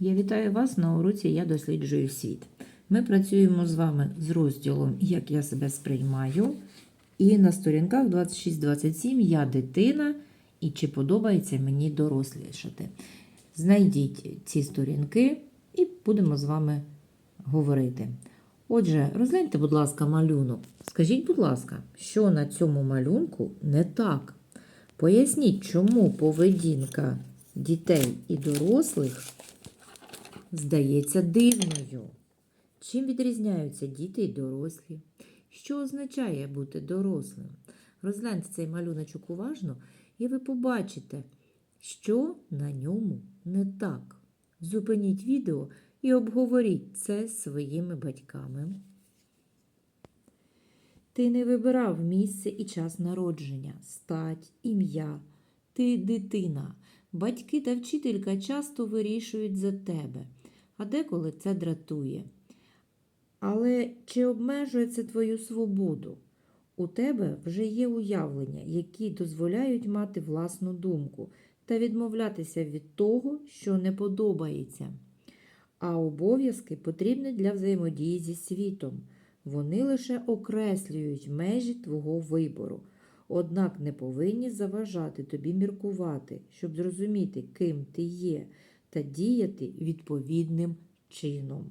Я вітаю вас на уроці Я досліджую світ. Ми працюємо з вами з розділом Як я себе сприймаю. І на сторінках 26-27 Я дитина і чи подобається мені дорослішати. Знайдіть ці сторінки і будемо з вами говорити. Отже, розгляньте, будь ласка, малюнок. Скажіть, будь ласка, що на цьому малюнку не так? Поясніть, чому поведінка дітей і дорослих здається дивною. Чим відрізняються діти і дорослі? Що означає бути дорослим? Розгляньте цей малюночок уважно, і ви побачите, що на ньому не так. Зупиніть відео і обговоріть це своїми батьками. Ти не вибирав місце і час народження, стать, ім'я. Ти дитина. Батьки та вчителька часто вирішують за тебе, а деколи це дратує. Але чи обмежує це твою свободу? У тебе вже є уявлення, які дозволяють мати власну думку та відмовлятися від того, що не подобається. А обов'язки потрібні для взаємодії зі світом. Вони лише окреслюють межі твого вибору, однак не повинні заважати тобі міркувати, щоб зрозуміти, ким ти є, та діяти відповідним чином.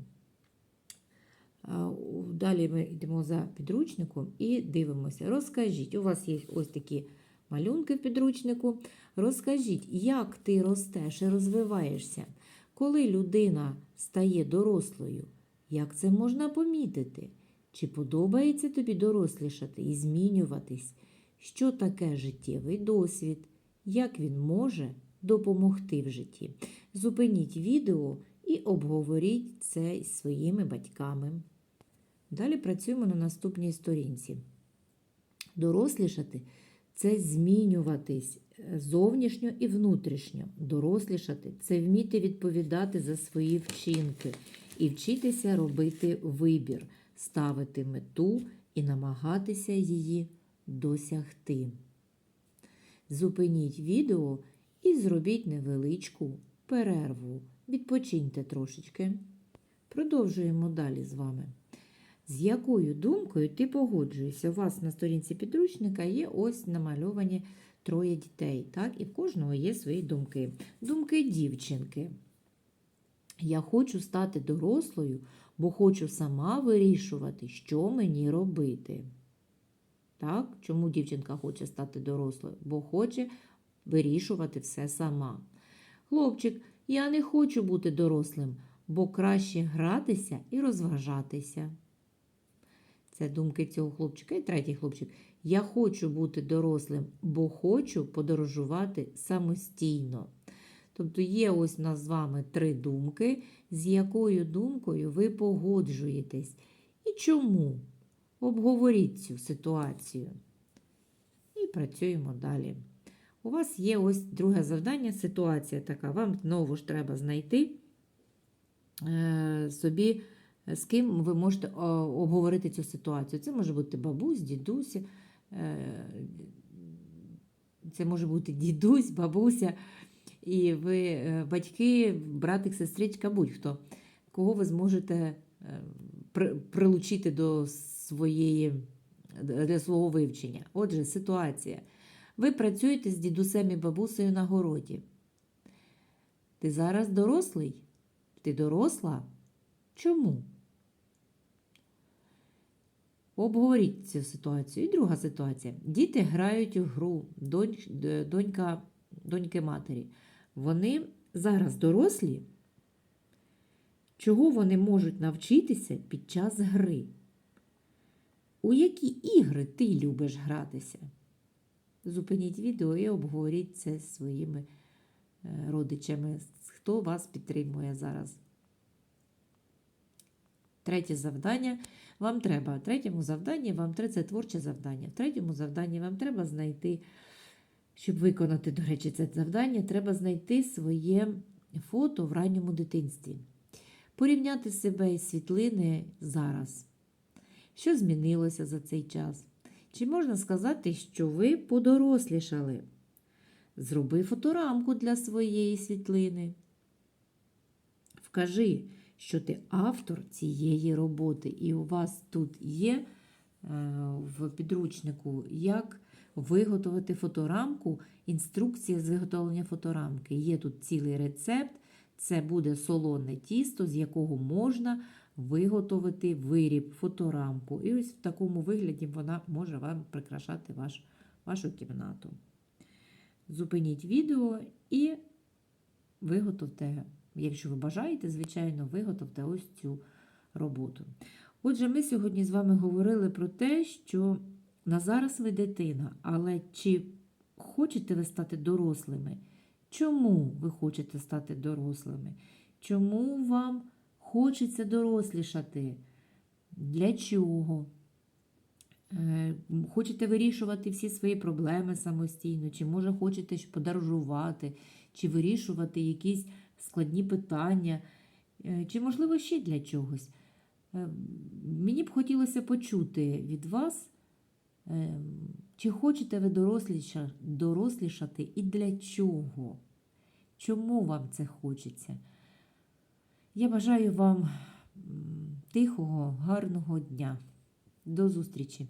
Далі ми йдемо за підручником і дивимося. Розкажіть, у вас є ось такі малюнки в підручнику. Розкажіть, як ти ростеш і розвиваєшся, коли людина стає дорослою, як це можна помітити? Чи подобається тобі дорослішати і змінюватись? Що таке життєвий досвід? Як він може допомогти в житті? Зупиніть відео і обговоріть це із своїми батьками. Далі працюємо на наступній сторінці. Дорослішати це змінюватись зовнішньо і внутрішньо. Дорослішати це вміти відповідати за свої вчинки і вчитися робити вибір, ставити мету і намагатися її досягти. Зупиніть відео і зробіть невеличку перерву. Відпочиньте трошечки. Продовжуємо далі з вами. З якою думкою ти погоджуєшся? У вас на сторінці підручника є ось намальовані троє дітей, так? і в кожного є свої думки. Думки дівчинки. Я хочу стати дорослою, бо хочу сама вирішувати, що мені робити. Так? Чому дівчинка хоче стати дорослою? Бо хоче вирішувати все сама. Хлопчик, я не хочу бути дорослим, бо краще гратися і розважатися. Це думки цього хлопчика. І третій хлопчик. Я хочу бути дорослим, бо хочу подорожувати самостійно. Тобто є ось у нас з вами три думки, з якою думкою ви погоджуєтесь. І чому? Обговоріть цю ситуацію. І працюємо далі. У вас є ось друге завдання, ситуація така. Вам знову ж треба знайти е, собі, е, з ким ви можете обговорити цю ситуацію. Це може бути бабусь, дідусь, е, це може бути дідусь, бабуся, і ви батьки, братик, сестричка, будь-хто, кого ви зможете прилучити до своєї для свого вивчення. Отже, ситуація. Ви працюєте з дідусем і бабусею на городі. Ти зараз дорослий? Ти доросла? Чому? Обговоріть цю ситуацію. І друга ситуація. Діти грають у гру донь- донька, доньки матері. Вони зараз дорослі. Чого вони можуть навчитися під час гри? У які ігри ти любиш гратися? Зупиніть відео і обговоріть це зі своїми е, родичами, хто вас підтримує зараз. Третє завдання вам треба. Третьому завданні вам треба це творче завдання. В третьому завданні вам треба знайти, щоб виконати, до речі, це завдання, треба знайти своє фото в ранньому дитинстві. Порівняти себе і світлини зараз. Що змінилося за цей час? Чи можна сказати, що ви подорослішали? Зроби фоторамку для своєї світлини. Вкажи, що ти автор цієї роботи, і у вас тут є е, в підручнику, як виготовити фоторамку, інструкція з виготовлення фоторамки. Є тут цілий рецепт. Це буде солоне тісто, з якого можна виготовити виріб, фоторамку. І ось в такому вигляді вона може вам прикрашати ваш, вашу кімнату. Зупиніть відео і виготовте, якщо ви бажаєте, звичайно, виготовте ось цю роботу. Отже, ми сьогодні з вами говорили про те, що на зараз ви дитина, але чи хочете ви стати дорослими? Чому ви хочете стати дорослими? Чому вам хочеться дорослішати? Для чого? Е, Хочете вирішувати всі свої проблеми самостійно, чи може хочете подорожувати, чи вирішувати якісь складні питання, е, чи, можливо, ще для чогось. Е, Мені б хотілося почути від вас, чи хочете ви дорослішати і для чого? Чому вам це хочеться? Я бажаю вам тихого, гарного дня. До зустрічі!